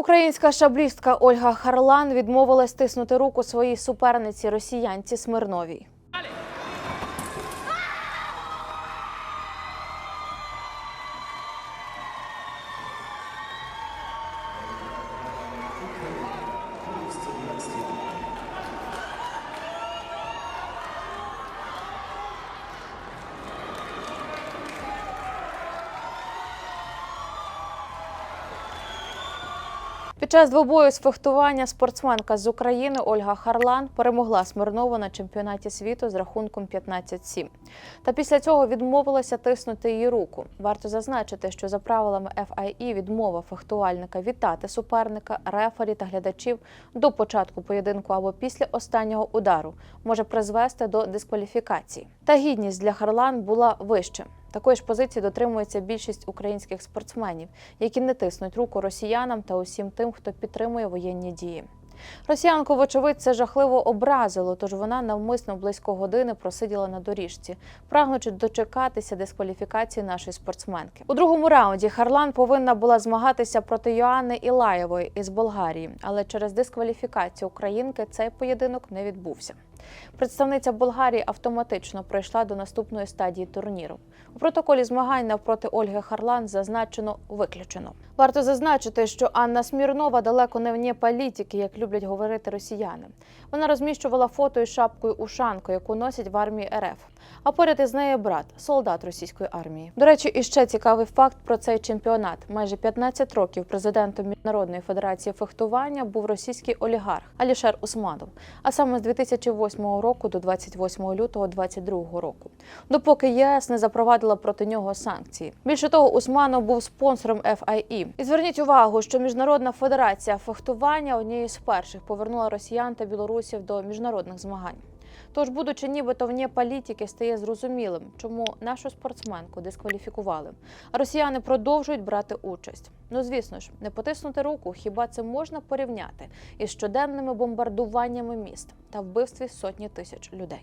Українська шаблістка Ольга Харлан відмовилась тиснути руку своїй суперниці росіянці Смирновій. Під час двобою з фехтування спортсменка з України Ольга Харлан перемогла Смирнову на чемпіонаті світу з рахунком 15-7. Та після цього відмовилася тиснути її руку. Варто зазначити, що за правилами FIE відмова фехтувальника вітати суперника, рефері та глядачів до початку поєдинку або після останнього удару може призвести до дискваліфікації. Та гідність для Харлан була вище. Такої ж позиції дотримується більшість українських спортсменів, які не тиснуть руку росіянам та усім тим, хто підтримує воєнні дії. Росіянку, вочевидь, це жахливо образило, тож вона навмисно близько години просиділа на доріжці, прагнучи дочекатися дискваліфікації нашої спортсменки. У другому раунді Харлан повинна була змагатися проти Йоанни Ілаєвої із Болгарії, але через дискваліфікацію українки цей поєдинок не відбувся. Представниця Болгарії автоматично пройшла до наступної стадії турніру. У протоколі змагань навпроти Ольги Харлан зазначено виключено. Варто зазначити, що Анна Смірнова далеко не вне політики, як люблять говорити росіяни. Вона розміщувала фото із шапкою ушанку, яку носять в армії РФ. А поряд із нею брат, солдат російської армії. До речі, іще цікавий факт про цей чемпіонат. Майже 15 років президентом Міжнародної федерації фехтування був російський олігарх Алішер Усманов, а саме з 2008 року до 28 лютого 2022 року, допоки ЄС не запровадила проти нього санкції. Більше того, Усманов був спонсором FIE. І зверніть увагу, що Міжнародна федерація фехтування однією з перших повернула росіян та білорусів до міжнародних змагань. Тож, будучи нібито вне політики, стає зрозумілим, чому нашу спортсменку дискваліфікували. А росіяни продовжують брати участь. Ну звісно ж, не потиснути руку, хіба це можна порівняти із щоденними бомбардуваннями міст та вбивстві сотні тисяч людей.